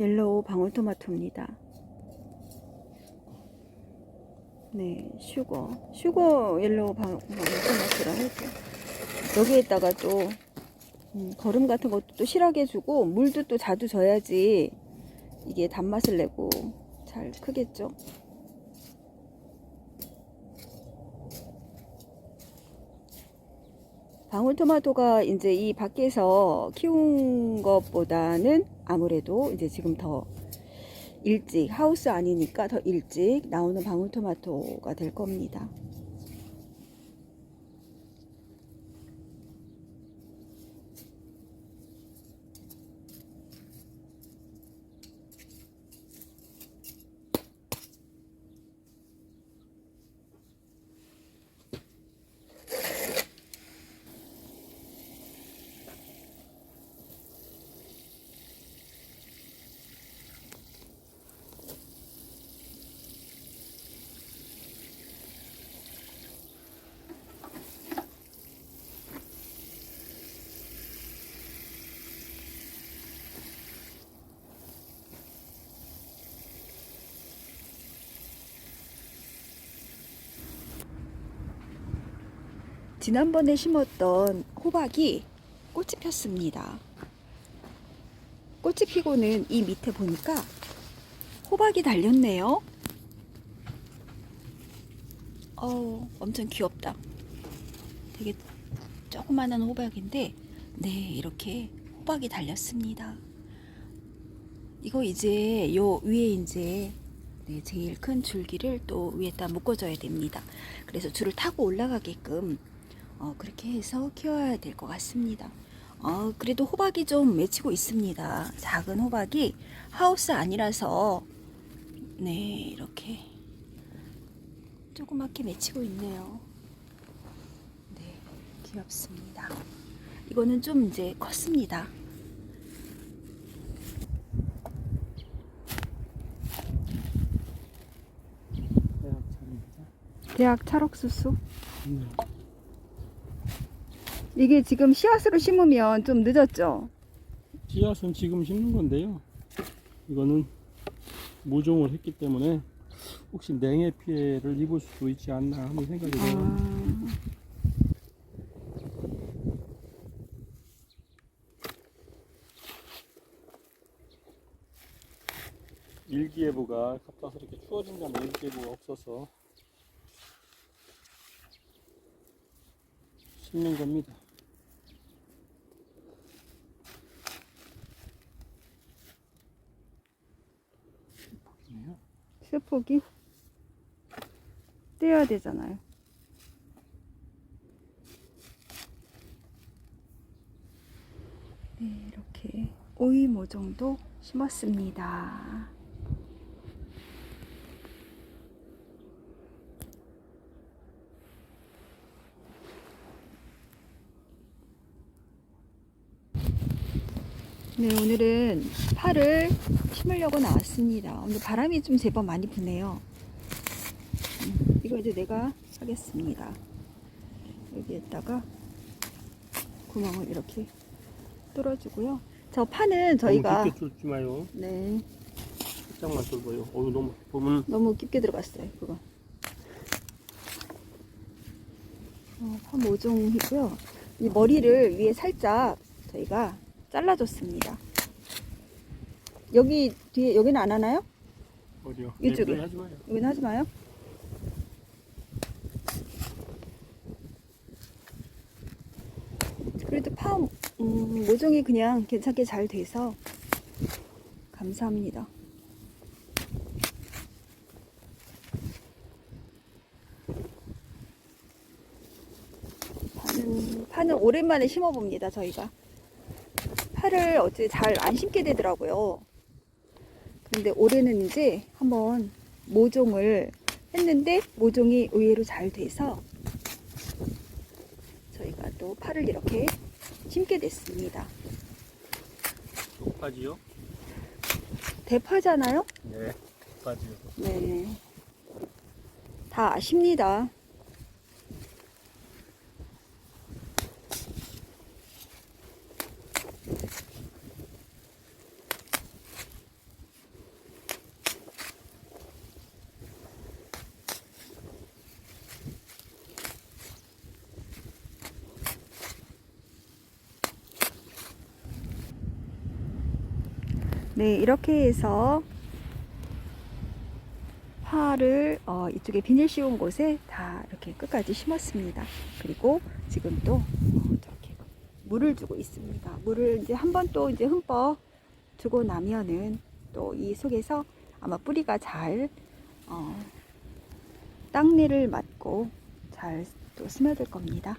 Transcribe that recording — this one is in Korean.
옐로우 방울토마토입니다. 네, 슈거. 슈거 옐로우 방, 방울토마토라 할게요. 여기에다가 또, 음, 거름 같은 것도 또 실하게 주고, 물도 또 자주 줘야지 이게 단맛을 내고 잘 크겠죠. 방울토마토가 이제 이 밖에서 키운 것보다는 아무래도 이제 지금 더 일찍 하우스 아니니까 더 일찍 나오는 방울토마토가 될 겁니다. 지난번에 심었던 호박이 꽃이 폈습니다. 꽃이 피고는 이 밑에 보니까 호박이 달렸네요. 어우, 엄청 귀엽다. 되게 조그마한 호박인데, 네, 이렇게 호박이 달렸습니다. 이거 이제 요 위에 이제 네, 제일 큰 줄기를 또 위에다 묶어줘야 됩니다. 그래서 줄을 타고 올라가게끔 어, 그렇게 해서 키워야 될 것 같습니다. 어, 그래도 호박이 좀 맺히고 있습니다. 작은 호박이 하우스 아니라서 네 이렇게 조그맣게 맺히고 있네요. 네 귀엽습니다. 이거는 좀 이제 컸습니다. 대학 찰옥수수 이게 지금 씨앗으로 심으면 좀 늦었죠? 씨앗은 지금 심는 건데요. 이거는 모종을 했기 때문에 혹시 냉해 피해를 입을 수도 있지 않나 하는 생각이 들어요. 아, 일기예보가 갑작스럽게 추워진다는 일기예보가 없어서 심는 겁니다. 보이네요. 쇠폭이 떼야 되잖아요. 네, 이렇게 오이 모종도 심었습니다. 네, 오늘은 파를 심으려고 나왔습니다. 오늘 바람이 좀 제법 많이 부네요. 음, 이거 이제 내가 하겠습니다. 여기에다가 구멍을 이렇게 뚫어주고요. 저 파는 저희가 너무 깊게 뚫지 마요. 네 살짝만 뚫어요. 어우 너무 보면 너무 깊게 들어갔어요. 그거. 어, 파 모종이고요. 이 머리를 위에 살짝 저희가 잘라줬습니다. 여기 뒤에 여기는 안 하나요? 어디요? 이쪽에. 네, 하지 마요. 여기는 하지 마요. 그래도 파 음, 모종이 그냥 괜찮게 잘 돼서 감사합니다. 파는, 파는 오랜만에 심어봅니다, 저희가. 파를 어째 잘 안 심게 되더라고요. 근데 올해는 이제 한번 모종을 했는데 모종이 의외로 잘 돼서 저희가 또 파를 이렇게 심게 됐습니다. 높아지요? 대파잖아요? 네. 높아지요. 네. 다 아십니다. 네, 이렇게 해서 파를 어, 이쪽에 비닐 씌운 곳에 다 이렇게 끝까지 심었습니다. 그리고 지금 또 어, 저렇게 물을 주고 있습니다. 물을 이제 한 번 또 이제 흠뻑 주고 나면은 또 이 속에서 아마 뿌리가 잘 어, 땅내를 맡고 잘 또 스며들 겁니다.